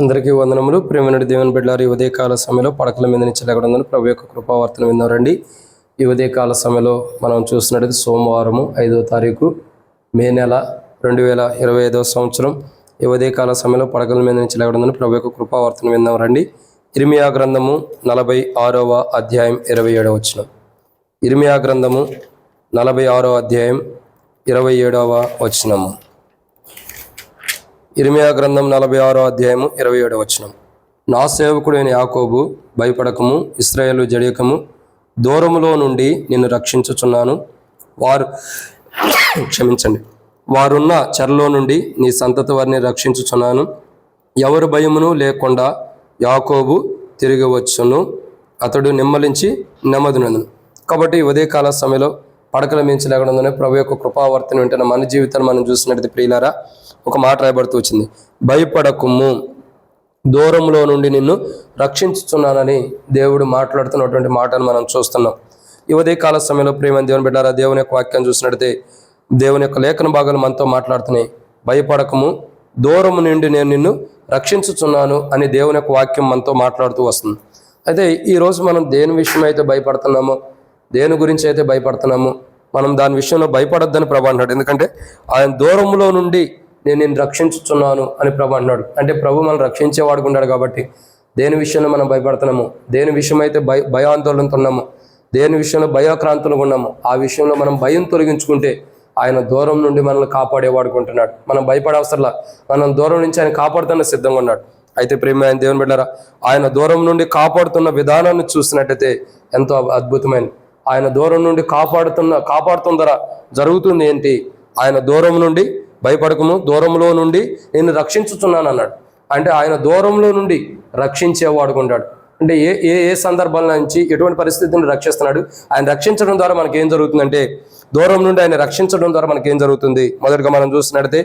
అందరికీ వందనములు. ప్రేమనుడి దేవుని బిడ్డారు ఈ ఉదయకాల సమయంలో పడకల మీద నుంచి లేకడందని ప్రభు యొక్క కృపావార్తను విన్నారండి. ఈ ఉదయకాల సమయంలో మనం చూసినట్టు సోమవారము ఐదో తారీఖు మే నెల రెండు వేల ఇరవై ఐదవ సంవత్సరం. ఈ కాల సమయంలో పడకల మీద నుంచి లేకడందని ప్రభు యొక్క కృపావార్తను విన్నాం రండి ఇరిమియా గ్రంథము నలభై ఆరవ అధ్యాయం ఇరవై ఏడవ వచనం. ఇరిమియా గ్రంథము నలభై ఆరవ అధ్యాయం ఇరవై ఏడవ వచనము. ఇరిమియా గ్రంథం నలభై ఆరో అధ్యాయము ఇరవై ఏడవ వచనం. నా సేవకుడైన యాకోబు భయపడకము ఇస్రాయేలు జడియకము దూరములో నుండి నిన్ను రక్షించుచున్నాను. వారు క్షమించండి. వారున్న చెరలో నుండి నీ సంతతి వారిని రక్షించుచున్నాను. ఎవరు భయమును లేకుండా యాకోబు తిరిగి వచ్చును అతడు నిమ్మలించి నెమ్మదినందును కాబట్టి ఉదయకాల సమయంలో పడకల మించి లేకుండా ప్రభు యొక్క కృపావర్తన వింటున్న మన జీవితాన్ని మనం చూసినట్టు ప్రియులారా ఒక మాట రాయబడుతూ వచ్చింది. భయపడకుము దూరంలో నుండి నిన్ను రక్షించుతున్నానని దేవుడు మాట్లాడుతున్నటువంటి మాటను మనం చూస్తున్నాం. యువదే కాల సమయంలో ప్రేమ దేవుని బిడ్డారా దేవుని యొక్క వాక్యం చూసినట్టయితే దేవుని యొక్క లేఖన భాగాలు మనతో మాట్లాడుతున్నాయి. భయపడకము దూరము నుండి నేను నిన్ను రక్షించుచున్నాను అని దేవుని యొక్క వాక్యం మనతో మాట్లాడుతూ వస్తుంది. అయితే ఈరోజు మనం దేని విషయం అయితే భయపడుతున్నామో దేని గురించి అయితే భయపడుతున్నామో మనం దాని విషయంలో భయపడొద్దని ప్రభు అన్నాడు ఎందుకంటే ఆయన దూరంలో నుండి నేను నేను రక్షించుచున్నాను అని ప్రభు అంటున్నాడు. అంటే ప్రభు మనం రక్షించేవాడుగా ఉన్నాడు కాబట్టి దేని విషయంలో మనం భయపడుతున్నాము దేని విషయం అయితే భయ భయాందోళనతో ఉన్నాము దేని విషయంలో భయాక్రాంతులుగా ఉన్నాము ఆ విషయంలో మనం భయం తొలగించుకుంటే ఆయన దూరం నుండి మనల్ని కాపాడేవాడుకుంటున్నాడు మనం భయపడవసరలా మనం దూరం నుంచి ఆయన కాపాడుతున్న సిద్ధంగా ఉన్నాడు. అయితే ప్రేమ ఆయన దేవుని బిడ్డారా ఆయన దూరం నుండి కాపాడుతున్న విధానాన్ని చూసినట్టయితే ఎంతో అద్భుతమైనది. ఆయన దూరం నుండి కాపాడుతున్న కాపాడుతుందరా జరుగుతుంది ఏంటి? ఆయన దూరం నుండి భయపడకము దూరంలో నుండి నేను రక్షించుతున్నాను అన్నాడు. అంటే ఆయన దూరంలో నుండి రక్షించేవాడుకుంటాడు అంటే ఏ ఏ ఏ సందర్భాల నుంచి ఎటువంటి పరిస్థితిని రక్షిస్తున్నాడు? ఆయన రక్షించడం ద్వారా మనకి ఏం జరుగుతుందంటే దూరం నుండి ఆయన రక్షించడం ద్వారా మనకి ఏం జరుగుతుంది? మొదటగా మనం చూసినట్టయితే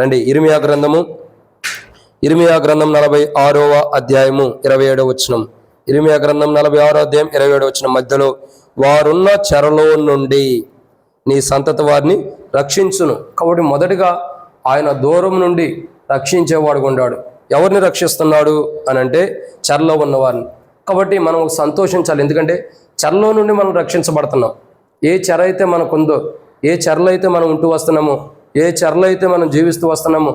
రండి ఇరిమియా గ్రంథము. ఇరిమియా గ్రంథం నలభై ఆరవ అధ్యాయము ఇరవై ఏడవ వచనం. ఇరిమియా గ్రంథం నలభై ఆరో అధ్యాయం ఇరవై ఏడవ వచనం మధ్యలో వారున్న చెరలో నుండి నీ సంతతి వారిని రక్షించును. కాబట్టి మొదటిగా ఆయన దూరం నుండి రక్షించేవాడు ఉన్నాడు ఎవరిని రక్షిస్తున్నాడు అని అంటే చెరలో ఉన్నవారిని. కాబట్టి మనం సంతోషించాలి. ఎందుకంటే చెరలో నుండి మనం రక్షించబడుతున్నాం. ఏ చెర అయితే మనకుందో ఏ చెరలో అయితే మనం ఉంటూ వస్తున్నామో ఏ చెరలో అయితే మనం జీవిస్తూ వస్తున్నామో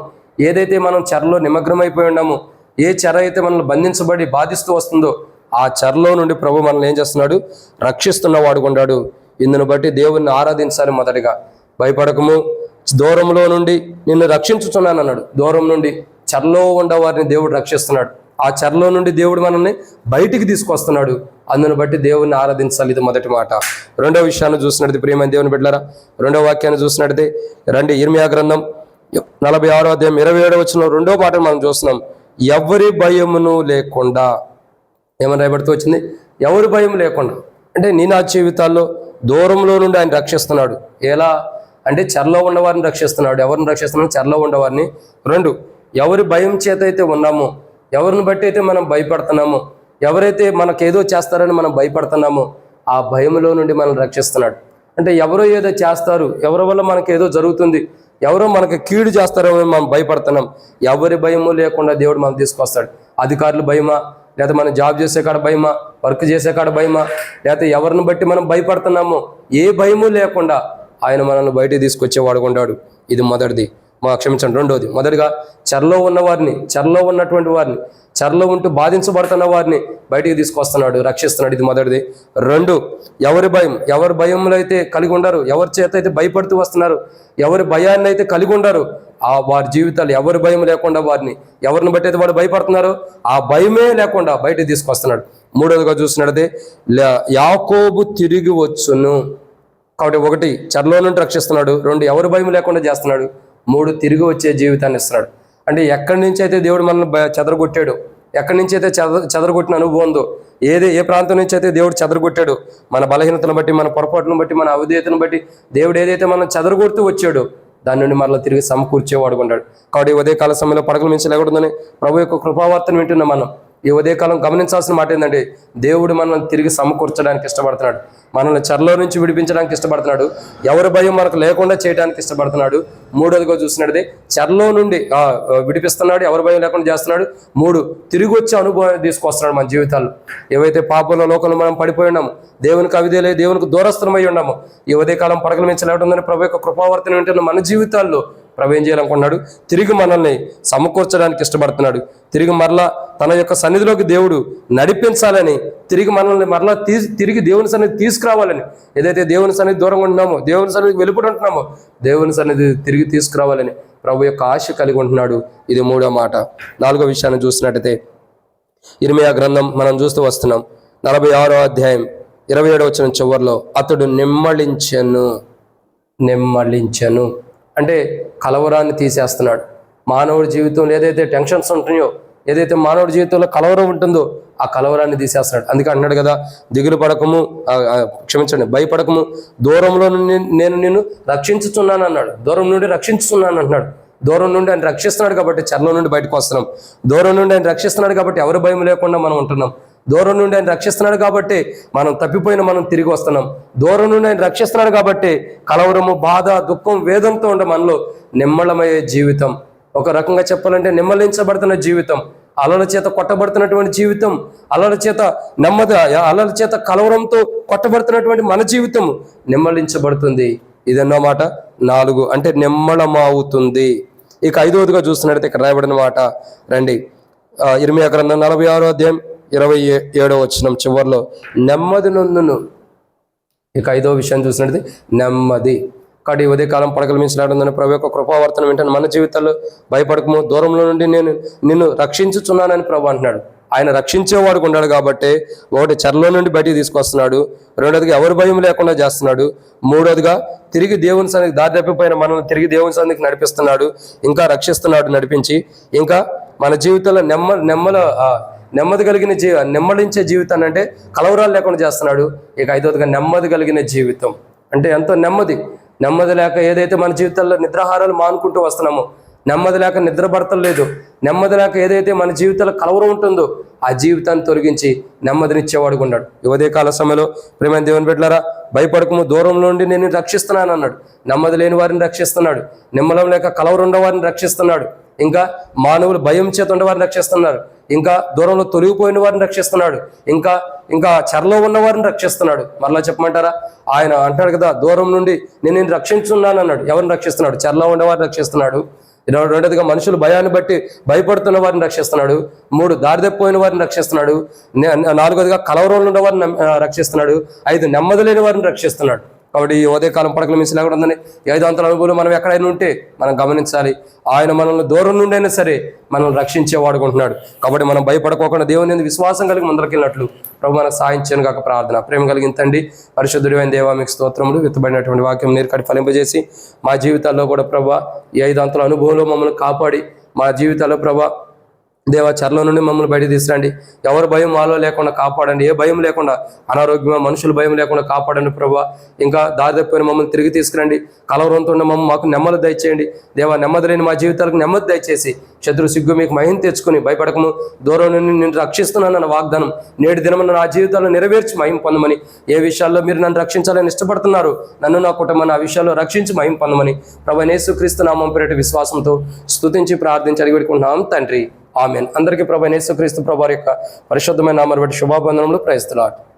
ఏదైతే మనం చెరలో నిమగ్నమైపోయి ఉన్నామో ఏ చెర అయితే మనల్ని బంధించబడి బాధిస్తూ వస్తుందో ఆ చర్లో నుండి ప్రభు మనల్ని ఏం చేస్తున్నాడు? రక్షిస్తున్న వాడుకుంటాడు ఇందును బట్టి దేవుణ్ణి ఆరాధించాలి మొదటిగా. భయపడకము. దూరంలో నుండి నిన్ను రక్షించుతున్నాను అన్నాడు. దూరం నుండి చెరలో ఉండవారిని దేవుడు రక్షిస్తున్నాడు. ఆ చర్లో నుండి దేవుడు మనల్ని బయటికి తీసుకొస్తున్నాడు. అందును బట్టి దేవుణ్ణి ఆరాధించాలి. ఇది మొదటి మాట. రెండో విషయాన్ని చూసినట్టు ప్రియమైన దేవుని బిడ్డలారా రెండో వాక్యాన్ని చూసినట్టయితే రండి. ఇర్మియా గ్రంథం నలభై ఆరో అధ్యాయం ఇరవై ఏడో వచ్చిన రెండో పాటను మనం చూస్తున్నాం. ఎవరి భయమును లేకుండా ఏమని రాయబడుతూ వచ్చింది? ఎవరి భయం లేకుండా. అంటే నీ నా జీవితాల్లో దూరంలో నుండి ఆయన రక్షిస్తున్నాడు. ఎలా? అంటే చెరలో ఉన్నవారిని రక్షిస్తున్నాడు. ఎవరిని రక్షిస్తున్నాడు? చెరలో ఉన్నవారిని. రెండు ఎవరి భయం చేత అయితే ఉన్నామో ఎవరిని బట్టి అయితే మనం భయపడుతున్నామో ఎవరైతే మనకేదో చేస్తారని మనం భయపడుతున్నామో ఆ భయంలో నుండి మనం రక్షిస్తున్నాడు. అంటే ఎవరో ఏదో చేస్తారు ఎవరి వల్ల మనకి ఏదో జరుగుతుంది ఎవరో మనకి కీడు చేస్తారో అని మనం భయపడుతున్నాం. ఎవరి భయము లేకుండా దేవుడు మనం తీసుకొస్తాడు. అధికారులు భయమా? లేకపోతే మనం జాబ్ చేసే కాడ భయమా? వర్క్ చేసే కాడ భయమా? లేకపోతే ఎవరిని బట్టి మనం భయపడుతున్నామో? ఏ భయము లేకుండా ఆయన మనల్ని బయటికి తీసుకొచ్చేవాడు ఉంటాడు ఇది మొదటిది. క్షమించండి. రెండోది మొదటిగా చెరలో ఉన్న వారిని చెరలో ఉన్నటువంటి వారిని చెరలో ఉంటూ బాధించబడుతున్న వారిని బయటికి తీసుకొస్తున్నాడు రక్షిస్తున్నాడు. ఇది మొదటిది. రెండు ఎవరి భయం ఎవరి భయంలో అయితే కలిగి ఉండరు ఎవరి చేత అయితే భయపడుతూ వస్తున్నారు ఎవరి భయాన్ని అయితే కలిగి ఉండరు ఆ వారి జీవితాలు ఎవరి భయం లేకుండా వారిని ఎవరిని బట్టి అయితే వాడు భయపడుతున్నారో ఆ భయమే లేకుండా బయటికి తీసుకొస్తున్నాడు. మూడోదిగా చూసినట్టయితే యాకోబు తిరిగి వచ్చును. కాబట్టి ఒకటి చెరలో నుండి రక్షిస్తున్నాడు. రెండు ఎవరి భయం లేకుండా చేస్తున్నాడు. మూడు తిరిగి వచ్చే జీవితాన్ని ఇస్తున్నాడు. అంటే ఎక్కడి నుంచి అయితే దేవుడు మనల్ని చెదరగొట్టాడు ఎక్కడి నుంచి అయితే చెద చెదరగొట్టిన అనుభవం ఉందో ఏది ఏ ప్రాంతం నుంచి అయితే దేవుడు చెదరగొట్టాడు మన బలహీనతను బట్టి మన పొరపాటును బట్టి మన అవిధేయతను బట్టి దేవుడు ఏదైతే మనం చెదరగొడుతూ వచ్చాడో దాని నుండి మరలా తిరిగి సమకూర్చేవాడుకుంటాడు కాబట్టి ఉదయకాల ఉదయ సమయంలో పడకల మించి లేకూడదని ప్రభు యొక్క కృపావార్తను వింటున్నాం మనం. ఈ ఉదయకాలం గమనించాల్సిన మాట ఏంటంటే దేవుడు మనల్ని తిరిగి సమకూర్చడానికి ఇష్టపడుతున్నాడు. మనల్ని చెరలో నుంచి విడిపించడానికి ఇష్టపడుతున్నాడు. ఎవరి భయం మనకు లేకుండా చేయడానికి ఇష్టపడుతున్నాడు. మూడోదిగా చూసినది చెరలో నుండి విడిపిస్తున్నాడు ఎవరి భయం లేకుండా చేస్తున్నాడు. మూడు తిరిగి వచ్చే అనుభవాన్ని తీసుకొస్తున్నాడు మన జీవితాల్లో. ఏవైతే పాపంలో లోకంలో మనం పడిపోయి ఉన్నాము దేవునికి అవిదేలే దేవునికి దూరస్థమై ఉన్నాము ఈ ఉదయకాలం పడకల మించి ప్రభు యొక్క కృపావర్తన వింటున్న మన జీవితాల్లో ప్రభు ఏం చేయాలనుకున్నాడు తిరిగి మనల్ని సమకూర్చడానికి ఇష్టపడుతున్నాడు. తిరిగి మరలా తన యొక్క సన్నిధిలోకి దేవుడు నడిపించాలని తిరిగి మనల్ని మరలా తీ తిరిగి దేవుని సన్నిధి తీసుకురావాలని ఏదైతే దేవుని సన్నిధి దూరంగా ఉంటున్నామో దేవుని సన్నిధికి వెలుపడి ఉంటున్నామో దేవుని సన్నిధి తిరిగి తీసుకురావాలని ప్రభు యొక్క ఆశ కలిగి ఉంటున్నాడు. ఇది మూడో మాట. నాలుగో విషయాన్ని చూసినట్టయితే ఇరిమియా గ్రంథం మనం చూస్తూ వస్తున్నాం. నలభై ఆరో అధ్యాయం ఇరవై ఏడవ వచ్చిన చివరిలో అతడు నిమ్మళించను నిమ్మళించను అంటే కలవరాన్ని తీసేస్తున్నాడు. మానవుడి జీవితంలో ఏదైతే టెన్షన్స్ ఉంటున్నాయో ఏదైతే మానవుడి జీవితంలో కలవరం ఉంటుందో ఆ కలవరాన్ని తీసేస్తున్నాడు. అందుకే అంటున్నాడు కదా దిగులు పడకము క్షమించండి భయపడకము దూరంలో నుండి నేను నిన్ను రక్షించుతున్నాను అన్నాడు. దూరం నుండి రక్షించుతున్నాను అంటున్నాడు. దూరం నుండి ఆయన రక్షిస్తున్నాడు కాబట్టి చర్మం నుండి బయటకు వస్తున్నాం. దూరం నుండి ఆయన రక్షిస్తున్నాడు కాబట్టి ఎవరి భయం లేకుండా మనం ఉంటున్నాం. దూరం నుండి ఆయన రక్షిస్తున్నాడు కాబట్టి మనం తప్పిపోయిన మనం తిరిగి వస్తున్నాం. దూరం నుండి ఆయన రక్షిస్తున్నాడు కాబట్టి కలవరము బాధ దుఃఖం వేదంతో ఉండే మనలో నిమ్మళమయ్యే జీవితం. ఒక రకంగా చెప్పాలంటే నిమ్మలించబడుతున్న జీవితం అలల చేత కొట్టబడుతున్నటువంటి జీవితం అలల చేత నెమ్మది అలల చేత కలవరంతో కొట్టబడుతున్నటువంటి మన జీవితం నిమ్మలించబడుతుంది. ఇదన్నో మాట? నాలుగు. అంటే నిమ్మళమవుతుంది ఇక ఐదవదిగా చూస్తున్నట్టయితే ఇక్కడ రాయబడిన మాట. రండి. ఆ, ఇరిమియా గ్రంథం నలభై ఆరో అధ్యాయం ఇరవై ఏ- ఏడో వచ్చిన చివరిలో నెమ్మది నొందును. ఇక ఐదో విషయం చూసినట్టు నెమ్మది. కాబట్టి ఉదయ కాలం పడకలు మించినాడుందని ప్రభు యొక్క కృపావర్తనం వింటాను మన జీవితాల్లో భయపడకము. దూరంలో నుండి నేను నిన్ను రక్షించుచున్నానని ప్రభు అంటున్నాడు. ఆయన రక్షించేవాడు ఉన్నాడు కాబట్టి ఒకటి చెరలో నుండి బయటికి తీసుకొస్తున్నాడు. రెండోదిగా ఎవరు భయం లేకుండా చేస్తున్నాడు. మూడోదిగా తిరిగి దేవుని సన్నిధికి దారి తప్పిపోయిన మనల్ని తిరిగి దేవుని సన్నిధికి నడిపిస్తున్నాడు. ఇంకా రక్షిస్తున్నాడు నడిపించి. ఇంకా మన జీవితంలో నెమ్మ నెమ్మల నెమ్మది కలిగిన జీవ నెమ్మడించే జీవితాన్ని అంటే కలవరాలు లేకుండా చేస్తున్నాడు. ఇక ఐదవదిగా నెమ్మది కలిగిన జీవితం. అంటే ఎంతో నెమ్మది. నెమ్మది లేక ఏదైతే మన జీవితాల్లో నిద్రాహారాలు మానుకుంటూ వస్తున్నామో నెమ్మది లేక నిద్రపడతలేదు లేదు. నెమ్మది లేక ఏదైతే మన జీవితంలో కలవరం ఉంటుందో ఆ జీవితాన్ని తొలగించి నెమ్మదినిచ్చేవాడు ఉన్నాడు. యువదే కాల సమయంలో ప్రేమైన దేవుని పెట్టారా భయపడకము దూరం నుండి నేను రక్షిస్తున్నాను అన్నాడు నెమ్మది లేని వారిని రక్షిస్తున్నాడు. నిమ్మలం లేక కలవరం వారిని రక్షిస్తున్నాడు. ఇంకా మానవులు భయం చేత ఉన్న రక్షిస్తున్నారు. ఇంకా దూరంలో తొలిగిపోయిన వారిని రక్షిస్తున్నాడు. ఇంకా ఇంకా చెరలో ఉన్న వారిని రక్షిస్తున్నాడు. మరలా చెప్పమంటారా? ఆయన అంటాడు కదా దూరం నుండి నేను నేను రక్షించున్నాను అన్నాడు. ఎవరిని రక్షిస్తున్నాడు? చెరలో ఉన్నవారిని రక్షిస్తున్నాడు. ఇరవై రెండోదిగా మనుషులు భయాన్ని బట్టి భయపడుతున్న వారిని రక్షిస్తున్నాడు. మూడు దారిదప్పిపోయిన వారిని రక్షిస్తున్నాడు. నాలుగోదిగా కలవరంలో ఉన్న వారిని రక్షిస్తున్నాడు. ఐదు నెమ్మది లేని వారిని రక్షిస్తున్నాడు. కాబట్టి ఈ ఉదయకాలం పడకల మించిన కూడా ఉందని ఈ ఐదు అంతల అనుభవం మనం ఎక్కడైనా ఉంటే మనం గమనించాలి. ఆయన మనల్ని దూరం నుండి అయినా సరే మనల్ని రక్షించేవాడుకుంటున్నాడు కాబట్టి మనం భయపడకోకుండా దేవుని విశ్వాసం కలిగి ముందరకెళ్ళినట్లు ప్రభు మనకు సాయించాను కాక ప్రార్థన. ప్రేమ కలిగిన తండ్రి పరిశుద్ధుడైన దేవా మీకు స్తోత్రములు. విత్తబడినటువంటి వాక్యం నీరు కడి ఫలింపజేసి మా జీవితాల్లో కూడా ప్రభా ఈ ఐదు అనుభవంలో మమ్మల్ని కాపాడి మా జీవితాల్లో ప్రభా దేవా చర్ల నుండి మమ్మల్ని బయట తీసుకురండి. ఎవరు భయం మాలో లేకుండా కాపాడండి. ఏ భయం లేకుండా అనారోగ్యమా మనుషుల భయం లేకుండా కాపాడండి ప్రభా. ఇంకా దారి తప్పిన మమ్మల్ని తిరిగి తీసుకురండి. కలవరంతో ఉన్న మమ్మల్ని మాకు నెమ్మది దయచేయండి. దేవా నెమ్మది లేని మా జీవితాలకు నెమ్మది దయచేసి శత్రు సిగ్గు మీకు మహిం తెచ్చుకుని భయపడకము. దూరం నుండి నేను రక్షిస్తున్నానన్న వాగ్దానం నేటి దినమున నా జీవితాలను నెరవేర్చి మహిం పొందమని ఏ విషయాల్లో మీరు నన్ను రక్షించాలని ఇష్టపడుతున్నారు నన్ను నా కుటుంబాన్ని ఆ విషయాల్లో రక్షించి మహిం పొందమని ప్రభు యేసుక్రీస్తు నామం పేరిట విశ్వాసంతో స్తుతించి ప్రార్థించి అడిగి పెట్టుకుంటున్నాం తండ్రి. ఆమెన్. అందరికీ ప్రభు నేసుక్రీస్తు ప్రభు యొక్క పరిశుద్ధమైన నామం బట్టి శుభాబంధనములు ప్రయత్నాలు